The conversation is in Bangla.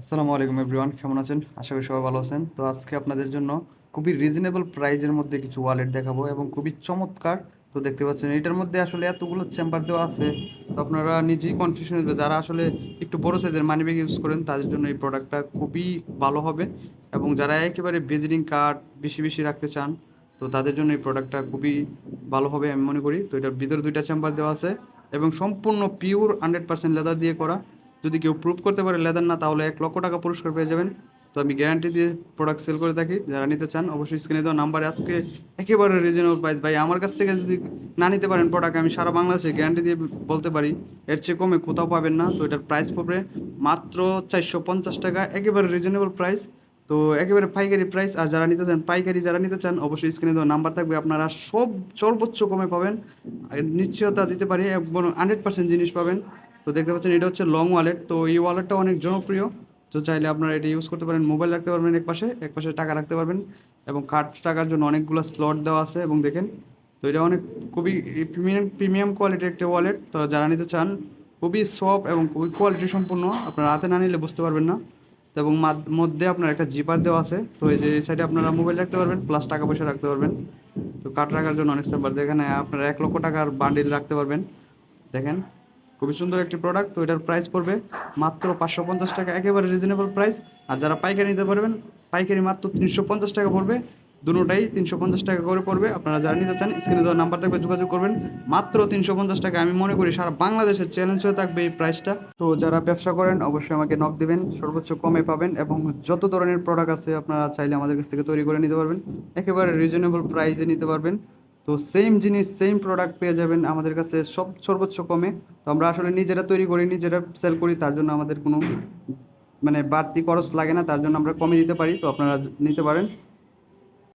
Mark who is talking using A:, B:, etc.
A: আসসালামু আলাইকুম এভরিওয়ান কেমন আছেন? আশা করি সবাই ভালো আছেন। তো আজকে আপনাদের জন্য খুবই রিজনেবল প্রাইজের মধ্যে কিছু ওয়ালেট দেখাবো এবং খুবই চমৎকার। তো দেখতে পাচ্ছেন, এটার মধ্যে আসলে এতগুলো চেম্বার দেওয়া আছে। তো আপনারা নিজেই কনফিউশন হবে যারা আসলে একটু বড় সাইজের মানি ব্যাগ ইউজ করেন, তাদের জন্য এই প্রোডাক্টটা খুবই ভালো হবে। এবং যারা একেবারে ভিজিটিং কার্ড বেশি বেশি রাখতে চান, তো তাদের জন্য এই প্রোডাক্টটা খুবই ভালো হবে আমি মনে করি। তো এটার ভিতরে দুইটা চেম্বার দেওয়া আছে এবং সম্পূর্ণ পিওর হান্ড্রেড পার্সেন্ট লেদার দিয়ে করা। যদি কেউ প্রুভ করতে পারে লেদার না, তাহলে এক লক্ষ টাকা পুরস্কার পেয়ে যাবেন। তো আমি গ্যারান্টি দিয়ে প্রোডাক্ট সেল করে থাকি। যারা নিতে চান, অবশ্যই স্ক্রিনে দেওয়া নাম্বারে আজকে একেবারে রিজনেবল প্রাইস ভাই, আমার কাছ থেকে যদি না নিতে পারেন প্রোডাক্ট আমি সারা বাংলাদেশে গ্যারান্টি দিয়ে বলতে পারি, এর চেয়ে কমে কোথাও পাবেন না। তো এটার প্রাইস পড়বে মাত্র চারশো পঞ্চাশ টাকা, একেবারে রিজনেবল প্রাইস তো একেবারে পাইকারি প্রাইস আর যারা নিতে চান, পাইকারি যারা নিতে চান, অবশ্যই স্ক্রিনে দেওয়া নাম্বার থাকবে। আপনারা সব সর্বোচ্চ কমে পাবেন। নিশ্চয়তা দিতে পারি হান্ড্রেড পার্সেন্ট জিনিস পাবেন। দেখতে পাচ্ছেন, এটা হচ্ছে লং ওয়ালেট তো এই ওয়ালেটটা অনেক জনপ্রিয়। তো চাইলে আপনারা এটা ইউজ করতে পারেন। মোবাইল রাখতে পারবেন এক পাশে এক পাশে টাকা রাখতে পারবেন। এবং কার্ড টাকার জন্য অনেকগুলো স্লট দেওয়া আছে এবং দেখেন, তো এটা অনেক খুবই প্রিমিয়াম প্রিমিয়াম কোয়ালিটির একটা ওয়ালেট তো যারা নিতে চান, খুবই সফট এবং খুবই কোয়ালিটি সম্পূর্ণ, আপনারা হাতে না নিলে বুঝতে পারবেন না। তো এবং মধ্যে আপনার একটা জিপার দেওয়া আছে। তো এই যে, এই সাইডে আপনারা মোবাইল রাখতে পারবেন প্লাস টাকা পয়সা রাখতে পারবেন। তো কার্ড রাখার জন্য অনেক সার্ভার এখানে আপনারা এক লক্ষ টাকার বান্ডিল রাখতে পারবেন। দেখেন খুবই সুন্দর একটি প্রোডাক্ট তো এটার প্রাইস পড়বে মাত্র পাঁচশো পঞ্চাশ টাকা, একেবারে রিজনেবল প্রাইস আর যারা পাইকারি নিতে পারবেন, পাইকারি মাত্র তিনশো পঞ্চাশ টাকা পড়বে। দুটোটাই তিনশো পঞ্চাশ টাকা করে পড়বে। আপনারা যারা নিতে চান স্ক্রিনে দেওয়ার নাম্বার থাকবে যোগাযোগ করবেন। মাত্র তিনশো পঞ্চাশ টাকা, আমি মনে করি সারা বাংলাদেশের চ্যালেঞ্জ হয়ে থাকবে এই প্রাইসটা তো যারা ব্যবসা করেন, অবশ্যই আমাকে নক দিবেন। সর্বোচ্চ কমে পাবেন এবং যত ধরনের প্রোডাক্ট আছে, আপনারা চাইলে আমাদের কাছ থেকে তৈরি করে নিতে পারবেন। একেবারে রিজনেবল প্রাইসে নিতে পারবেন। তো সেম জিনিস সেম প্রোডাক্ট পেয়ে যাবেন আমাদের কাছে সব, সর্বোচ্চ কমে। তো আমরা আসলে নিজেরা তৈরি করি, নিজেরা সেল করি, তার জন্য আমাদের কোনো মানে বাড়তি খরচ লাগে না, তার জন্য আমরা কমে দিতে পারি। তো আপনারা নিতে পারেন।